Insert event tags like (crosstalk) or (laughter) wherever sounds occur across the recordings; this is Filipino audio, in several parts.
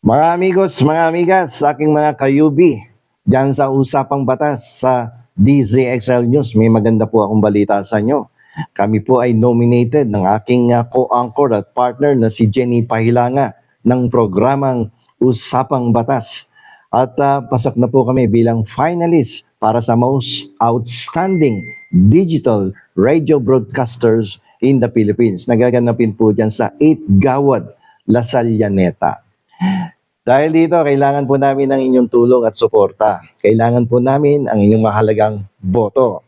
Mga amigos, mga amigas, aking mga kayubi, dyan sa Usapang Batas sa DZXL News, may maganda po akong balita sa inyo. Kami po ay nominated ng aking uh, co-anchor at partner na si Jenny Pahilanga ng programang Usapang Batas. At uh, pasok na po kami bilang finalist para sa Most Outstanding Digital Radio Broadcasters in the Philippines. Nagaganapin po dyan sa 8 Gawad, La Sallaneta. Dahil dito, kailangan po namin ng inyong tulong at suporta. Kailangan po namin ang inyong mahalagang boto.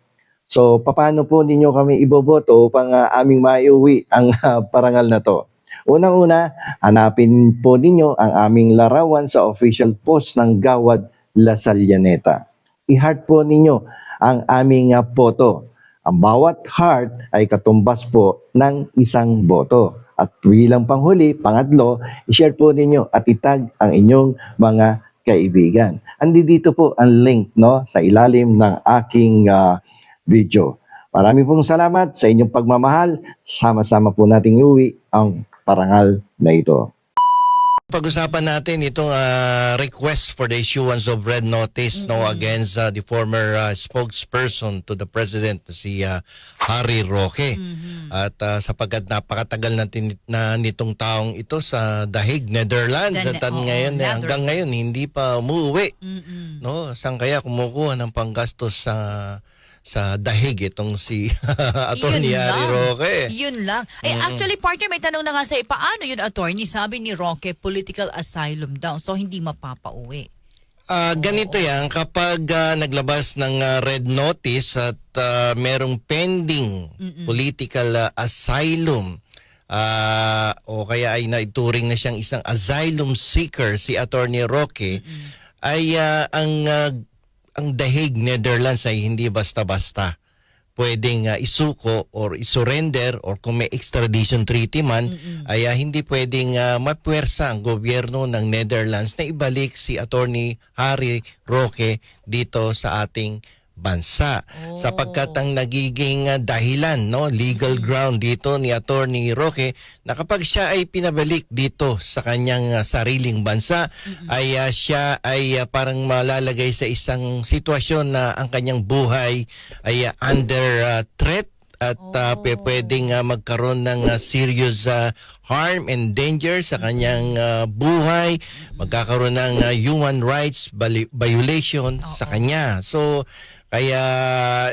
So, paano po ninyo kami iboboto upang ah, aming maiuwi ang (laughs) ah, parangal na to? Unang-una, hanapin po ninyo ang aming larawan sa official post ng Gawad La Sallaneta. I-heart po ninyo ang aming ah, boto. Ang bawat heart ay katumbas po ng isang boto. At bilang panghuli, pangatlo, i-share po ninyo at itag ang inyong mga kaibigan. Andi dito po ang link no sa ilalim ng aking ah, video. Marami pong salamat sa inyong pagmamahal. Sama-sama po nating iuwi ang parangal na ito. Pag-usapan natin itong ah, request for the issuance of red notice no against ah, the former ah, spokesperson to the president si ah, Harry Roque. At ah, sapagkat napakatagal natin na nitong taong ito sa Dahig, Netherlands Dan- at oo, ngayon Nether- hanggang ngayon hindi pa umuwi. Mm-mm. No, saan kaya kumukuha ng panggastos sa sa Dahig itong si (laughs) Attorney lang. Roque? Yun lang. Eh, actually, partner, may tanong na nga sa paano yun, attorney? Sabi ni Roque, political asylum daw. So, hindi mapapauwi. Ah, ganito yan, kapag ah, naglabas ng ah, red notice at ah, merong pending political ah, asylum, ah, o kaya ay naituring na siyang isang asylum seeker si Attorney Roque, ay ah, ang ah, ang dahig Netherlands ay hindi basta-basta. Pwedeng ah, isuko or isurrender or kung may extradition treaty man ay ah, hindi pwedeng uh, mapwersa ang gobyerno ng Netherlands na ibalik si attorney Harry Roque dito sa ating bansa. Oh. sapagkat ang nagiging ah, dahilan no legal ground dito ni attorney Roque na kapag siya ay pinabalik dito sa kanyang ah, sariling bansa ay ah, siya ay ah, parang malalagay sa isang sitwasyon na ang kanyang buhay ay ah, under ah, threat at pe- pwedeng ah, magkaroon ng ah, serious ah, harm and danger sa kanyang ah, buhay, magkakaroon ng ah, human rights violation sa kanya. So kaya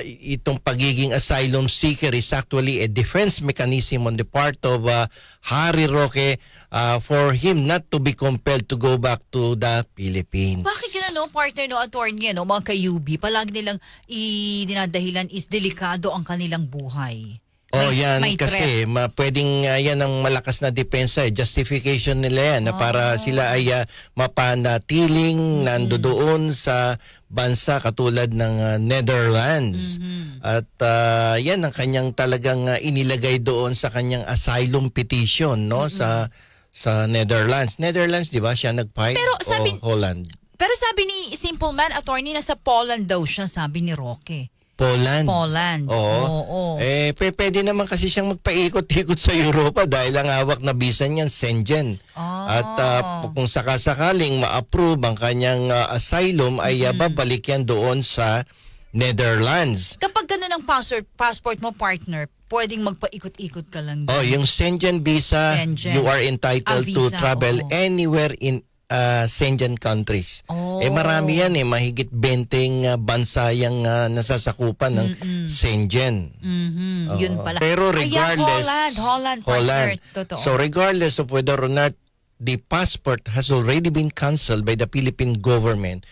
itong pagiging asylum seeker is actually a defense mechanism on the part of ah, Harry Roque ah, for him not to be compelled to go back to the Philippines. Bakit yun, ano, partner, no, attorney, ano, mga kayubi, palagi nilang idinadahilan is delikado ang kanilang buhay. Oh, May- yan may kasi ma, pwedeng uh, yan ang malakas na depensa, eh. justification nila yan na para sila ay uh, mapanatiling nandoon sa bansa katulad ng uh, Netherlands. At uh, yan ang kanyang talagang uh, inilagay doon sa kanyang asylum petition no sa sa Netherlands. Netherlands, 'di ba? Siya nag-fight Pero sabi- o Holland. Pero sabi ni Simple Man, attorney, nasa Poland daw siya, sabi ni Roque. Poland. Poland. Oo. Oo. Eh, pe- pwede naman kasi siyang magpaikot-ikot sa Europa (laughs) dahil ang hawak na visa niyan, Schengen. Ah. At ah, kung sakasakaling ma-approve ang kanyang ah, asylum, ay ah, babalik yan doon sa Netherlands. Kapag gano'n ang passport, passport mo, partner, pwedeng magpaikot-ikot ka lang. Oh, dun. yung Schengen visa, Schengen. you are entitled Ah, to visa, travel oo. anywhere in uh, Schengen countries. Oh. Eh marami yan eh, mahigit 20 uh, bansa yung uh, nasasakupan ng Schengen. Mhm, yun Oo. pala. Pero Ayan, regardless, Holland, Holland, partner. Totoo. So regardless of whether or not the passport has already been cancelled by the Philippine government,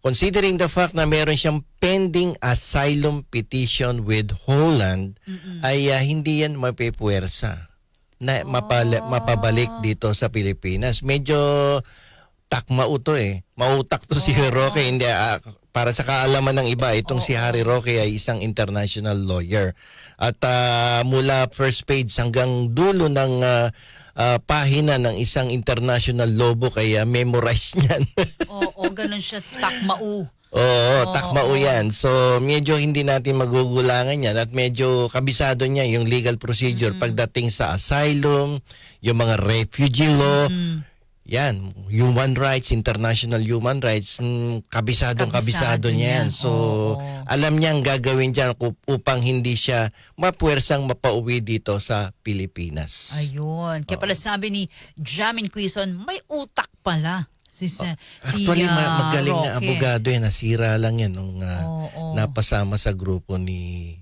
considering the fact na meron siyang pending asylum petition with Holland, ay ah, hindi yan mapipuwersa na mapala- mapabalik dito sa Pilipinas. Medyo takma uto eh. Mautak to si Roque. Hindi, ah, para sa kaalaman ng iba, itong si Harry Roque ay isang international lawyer. At ah, mula first page hanggang dulo ng ah, ah, pahina ng isang international law book ay ah, memorize niyan. (laughs) Oo, ganun siya, takmau. Oo, takmao yan. So, medyo hindi natin magugulangan yan at medyo kabisado niya yung legal procedure pagdating sa asylum, yung mga refugee law, yan, human rights, international human rights, mm, kabisadong kabisado Kabisado niya yan. niya. So, Oo. alam niyang gagawin dyan upang hindi siya mapuwersang mapauwi dito sa Pilipinas. Ayun. Kaya pala sabi ni Jamin Quizon, may utak pala. Si, si, Actually, ah, ma- magaling na Roque. abogado yan. Nasira lang yan nung ah, Oo. napasama sa grupo ni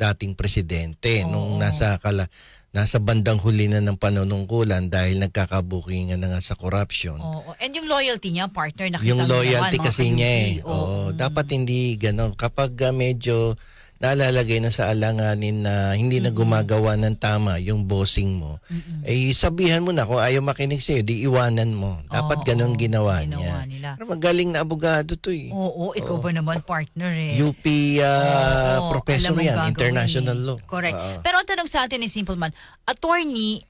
dating presidente nung Oo. nasa kala nasa bandang huli na ng panunungkulan dahil nagkakabukingan na nga sa corruption. Oo. And yung loyalty niya, partner, nakita yung loyalty naman, kasi niya eh. Oo, Oo. dapat hindi gano'n. Kapag ah, medyo nalalagay na sa alanganin na hindi na gumagawa ng tama yung bossing mo, eh sabihan mo na kung ayaw makinig sa'yo, di iwanan mo. Dapat Oo, ganun ginawa, ginawa niya. nila. Pero magaling na abogado to eh. Oo, ikaw ba naman partner eh? UP ah, Oo, professor yan, international eh. law. Correct. Oo. Pero ang tanong sa atin ni Simple Man, attorney,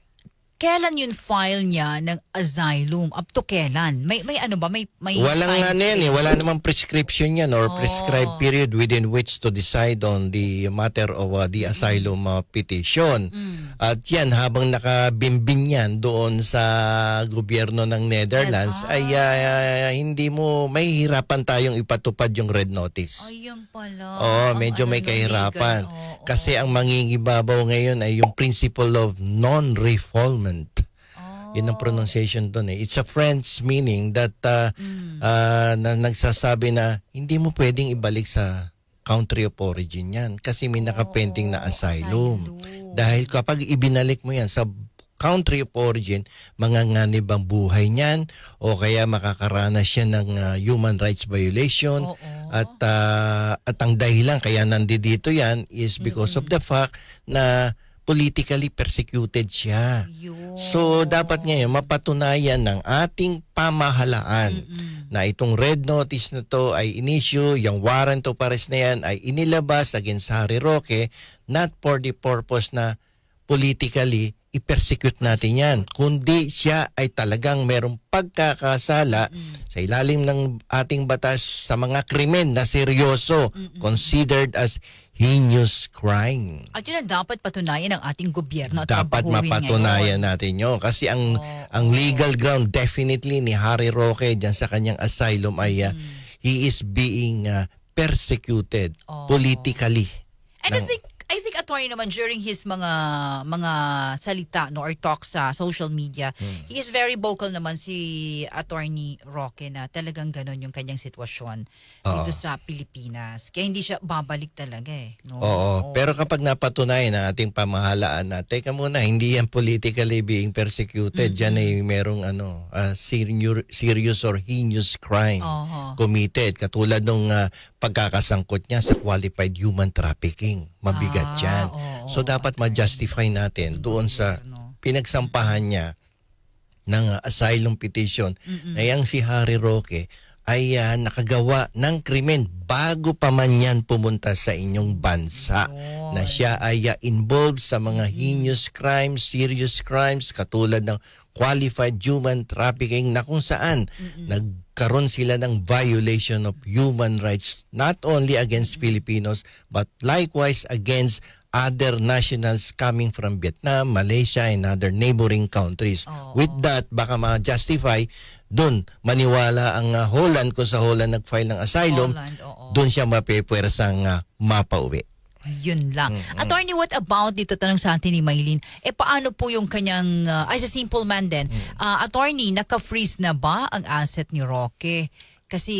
kailan yung file niya ng asylum? Up to kailan? May may ano ba? May may Walang time ano yan eh, wala namang prescription yan or Oh. prescribed period within which to decide on the matter of uh, the asylum uh, petition. Mm. At yan, habang nakabimbing yan doon sa gobyerno ng Netherlands, Ah. ay uh, hindi mo, may hirapan tayong ipatupad yung red notice. Ayun pala. Oo, Ang medyo ano, may no, kahirapan. legal. Oo, Kasi ang mangingibabaw ngayon ay yung principle of non-refoulement. Oo. Yun ang pronunciation doon eh. It's a French meaning that uh, Mm. uh, na nagsasabi na hindi mo pwedeng ibalik sa country of origin yan kasi may nakapending na Oo, asylum. asylum. Dahil kapag ibinalik mo yan sa country of origin, manganganib ang buhay niyan o kaya makakaranas siya ng uh, human rights violation Oo. at uh, at ang dahilan kaya nandito yan is because of the fact na politically persecuted siya. Yun. So dapat ngayon mapatunayan ng ating pamahalaan Mm-mm. na itong red notice na to ay inisyu, yung warrant of arrest na yan ay inilabas against Harry Roque not for the purpose na politically i-persecute natin yan. Kundi siya ay talagang merong pagkakasala sa ilalim ng ating batas sa mga krimen na seryoso considered as heinous crime. At yun ang dapat patunayan ng ating gobyerno at Dapat mapatunayan ngayon. natin yun. Kasi ang Oo. ang legal ground definitely ni Harry Roque dyan sa kanyang asylum ay uh, he is being uh, persecuted Oo. politically. And ng- I think attorney naman during his mga mga salita no or talk sa social media, Hmm. he is very vocal naman si attorney Roque na talagang ganon yung kanyang sitwasyon dito sa Pilipinas. Kaya hindi siya babalik talaga eh. No? Oo. Pero kapag napatunayan na ating pamahalaan na, teka muna, hindi yan politically being persecuted. Diyan ay merong ano, uh, serious, serious or heinous crime Oo. committed. Katulad nung uh, pagkakasangkot niya sa qualified human trafficking. Mabigat Ah, yan. oo, so dapat ma-justify natin doon sa Ano. pinagsampahan niya ng asylum petition na yang si Harry Roque ay uh, nakagawa ng krimen bago pa man yan pumunta sa inyong bansa Yun. na siya ay uh, involved sa mga heinous crimes, serious crimes katulad ng qualified human trafficking na kung saan nagkaroon sila ng violation of human rights not only against Filipinos but likewise against other nationals coming from Vietnam, Malaysia, and other neighboring countries. Oo. With that, baka ma-justify doon maniwala ang uh, Holland kung sa Holland nag-file ng asylum, Holland, oo. doon siya mapepwersang uh, mapauwi. Yun lang. Attorney, what about dito tanong sa atin ni Maylin? Eh paano po yung kanyang uh, ay sa simple man din. Ah, attorney, naka-freeze na ba ang asset ni Roque? Kasi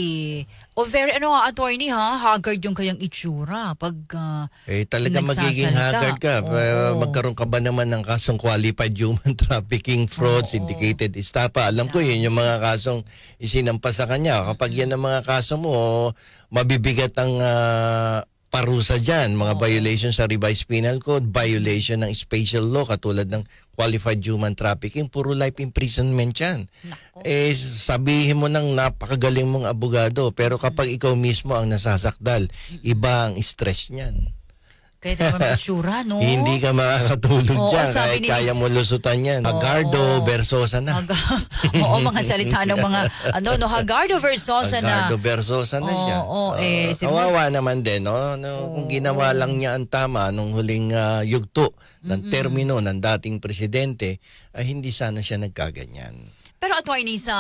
o very ano nga attorney ha, haggard yung kanyang itsura pag ah, Eh talaga magiging haggard ka. Oo. Magkaroon ka ba naman ng kasong qualified human (laughs) trafficking, fraud, Oo. syndicated estafa? Alam ko yun yung mga kasong isinampa sa kanya. Kapag yan ang mga kaso mo, mabibigat ang ah, parusa dyan. Mga violation sa revised penal code, violation ng special law katulad ng qualified human trafficking, puro life imprisonment yan. Nako. Eh, sabihin mo ng napakagaling mong abogado, pero kapag ikaw mismo ang nasasakdal, iba ang stress niyan. Kaya naman may itsura, no? (laughs) Hindi ka makakatulog Oo, dyan sabi kahit ni kaya Miss- mo lusutan yan. Agardo, Oo. Versosa na. Mag- (laughs) Oo, mga salita ng mga (laughs) ano no Hagardo Versosa na. Agardo, Versosa na Oo, siya. oo, eh, siguro- kawawa naman din, no? no Kung ginawa lang niya ang tama nung huling ah, yugto ng termino ng dating presidente, ay hindi sana siya nagkaganyan. Pero attorney sa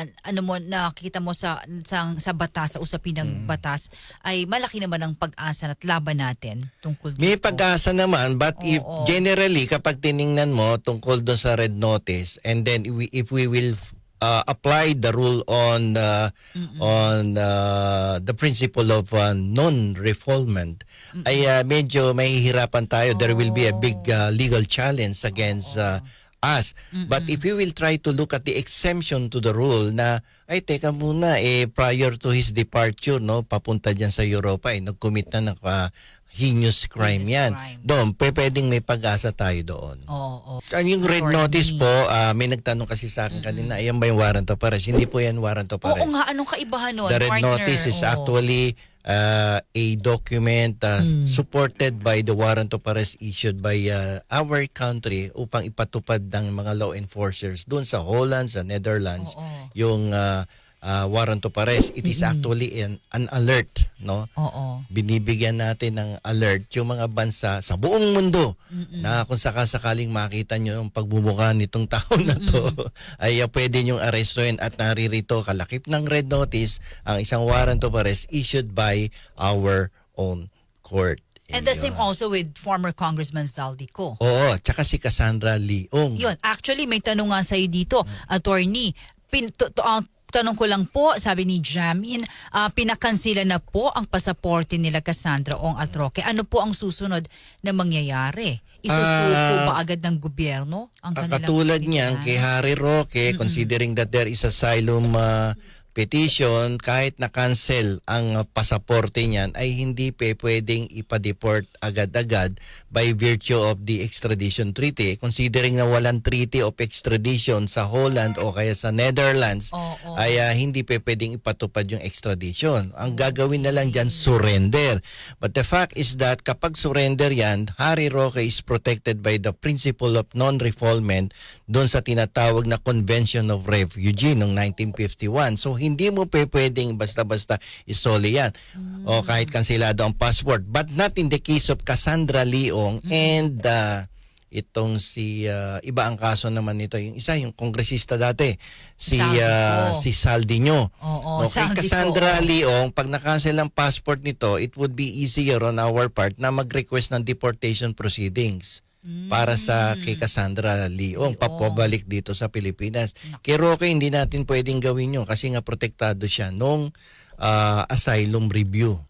ano mo nakita mo sa sa, sa batas sa usapin ng Mm. batas ay malaki naman ang pag-asa at laban natin tungkol dito. May pag-asa naman but if Oo. generally kapag tiningnan mo tungkol doon sa red notice and then if we, if we will uh, apply the rule on uh, on uh, the principle of uh, non-refoulement ay uh, medyo mahihirapan tayo there will be a big uh, legal challenge against uh, us but if we will try to look at the exemption to the rule na ay teka muna eh prior to his departure no papunta diyan sa Europa eh nag-commit na ng uh, heinous crime Heinous yan. crime. Doon, pe- pwedeng may pag-asa tayo doon. Oo. oo. Ang yung red Attorney. notice po, ah, may nagtanong kasi sa akin kanina, ayan ba yung warrant of arrest? Hindi po yan warrant of Oo arrest. nga, anong kaibahan nun? The red partner? notice is Oo. actually uh, a document uh, Hmm. supported by the warrant of arrest issued by uh, our country upang ipatupad ng mga law enforcers doon sa Holland, sa Netherlands, Oo. yung uh, uh, warrant of arrest. It is actually an, an alert, no? Oo. binibigyan natin ng alert yung mga bansa sa buong mundo na kung sakasakaling makita nyo yung pagbubuka nitong taon na to (laughs) ay uh, pwede nyong arestuin at naririto kalakip ng red notice ang isang warrant of arrest issued by our own court. And the same also with former Congressman Zaldico. Oo, tsaka si Cassandra Leong. Yun, actually may tanong nga sa'yo dito, attorney. Pin, to, to- ang tanong ko lang po, sabi ni Jamin, ah, pinakansila na po ang pasaporte nila Cassandra Ong at Roque. Ano po ang susunod na mangyayari? Isusuko Ah, ba agad ng gobyerno ang Ah, kanilang katulad niyan kay Harry Roque, considering that there is asylum uh, petition, kahit na-cancel ang pasaporte niyan, ay hindi pe pwedeng ipa-deport agad-agad by virtue of the extradition treaty. Considering na walang treaty of extradition sa Holland o kaya sa Netherlands, Oo. ay uh, hindi pe pwedeng ipatupad yung extradition. Ang gagawin na lang dyan, surrender. But the fact is that kapag surrender yan, Harry Roque is protected by the principle of non-refoulement doon sa tinatawag na Convention of Refugee noong 1951. So hindi mo pe pwedeng basta-basta isoli yan. O kahit kansilado ang passport. But not in the case of Cassandra Leong and uh, itong si uh, iba ang kaso naman nito yung isa yung kongresista dati si uh, si Saldinho Oo, okay Saldico, Cassandra oo. Leong pag na-cancel ang passport nito it would be easier on our part na mag-request ng deportation proceedings para sa kay Cassandra Leong papabalik dito sa Pilipinas kay Roque hindi natin pwedeng gawin yun kasi nga protektado siya nung uh, asylum review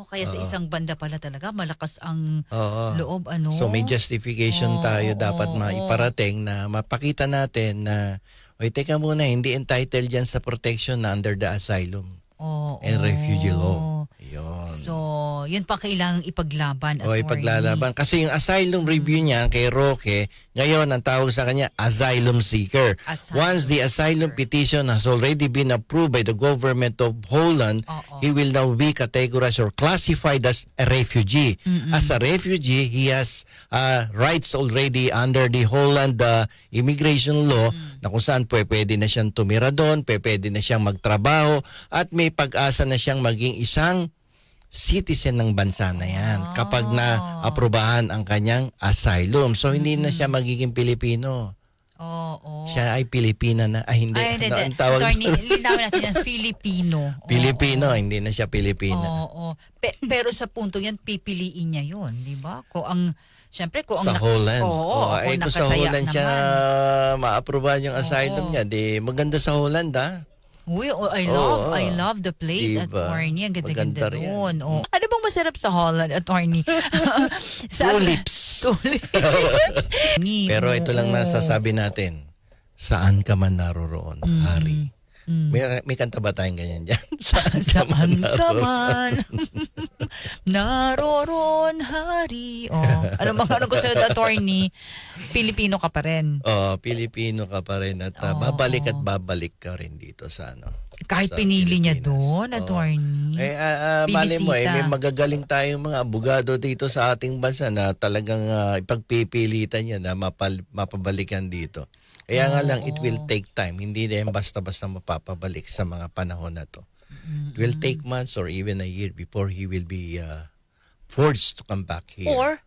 Oh, kaya sa isang banda pala talaga malakas ang Oo. loob ano. So may justification Oo, tayo dapat oo. maiparating na mapakita natin na Oy, teka muna, hindi entitled yan sa protection na under the asylum Oo. and refugee law. Yun. So, yun pa kailangang ipaglaban. o attorney. ipaglalaban. Kasi yung asylum review niya kay Roque, ngayon ang tawag sa kanya, asylum seeker. Asylum Once the asylum petition has already been approved by the government of Holland, Oo. he will now be categorized or classified as a refugee. As a refugee, he has uh, rights already under the Holland uh, immigration law na kung saan pwe- pwede na siyang tumira doon, pwe- pwede na siyang magtrabaho, at may pag-asa na siyang maging isang citizen ng bansa na yan kapag na aprobahan ang kanyang asylum. So hindi na siya magiging Pilipino. Oo. Siya ay Pilipina na. Ay hindi. Ay, hindi, Ano ang tawag Attorney, linawin natin yan, Filipino. Oo, (laughs) Pilipino, hindi na siya Pilipina. Oo. Pe- pero sa punto yan, pipiliin niya yun, di ba? Kung ang, syempre, kung sa ang... nak- Holland. Oo, Oo, eh, kung sa Holland siya naman. maaprobahan yung asylum Oo. niya, di maganda sa Holland ah. Uy, oh, I Oo. love, I love the place, Diba? attorney. Ang ganda-ganda Maganda rin doon. Oh. Ano bang masarap sa Holland, attorney? (laughs) (laughs) sa, Tulips. (laughs) Tulips. Pero ito lang Oo. nasasabi natin. Saan ka man naroroon, Mm. May, may kanta ba tayong ganyan dyan? (laughs) Saan ka man Saan ka man naroon, hari. Oh, ano bang ano gusto na attorney? Pilipino ka pa rin. Oh, Pilipino ka pa rin at uh, babalik at babalik ka rin dito sa ano. Kahit sa pinili niya Pilipinas. doon, Oo. attorney. Eh, ah, ah, mali mo eh, may magagaling tayong mga abogado dito sa ating bansa na talagang ah, ipagpipilitan niya na mapal, mapabalikan dito. Kaya nga lang, it will take time. Hindi yan basta-basta mapapabalik sa mga panahon na to. It will take months or even a year before he will be ah, forced to come back here. Or,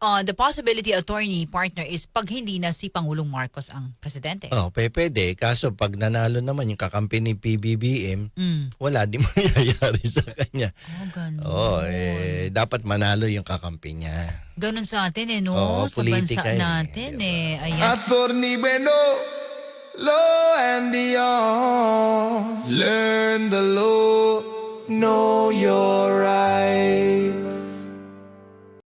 uh, the possibility attorney partner is pag hindi na si Pangulong Marcos ang presidente. Oh, pe, pwede. Kaso pag nanalo naman yung kakampi ni PBBM, Mm. wala di (laughs) mangyayari sa kanya. Oh, ganun. Oh, eh, dapat manalo yung kakampi niya. Ganun sa atin eh, no? Oo, sa politika bansa eh, natin diba? eh. Ayan. Attorney Bueno, law and the law. Learn the law, know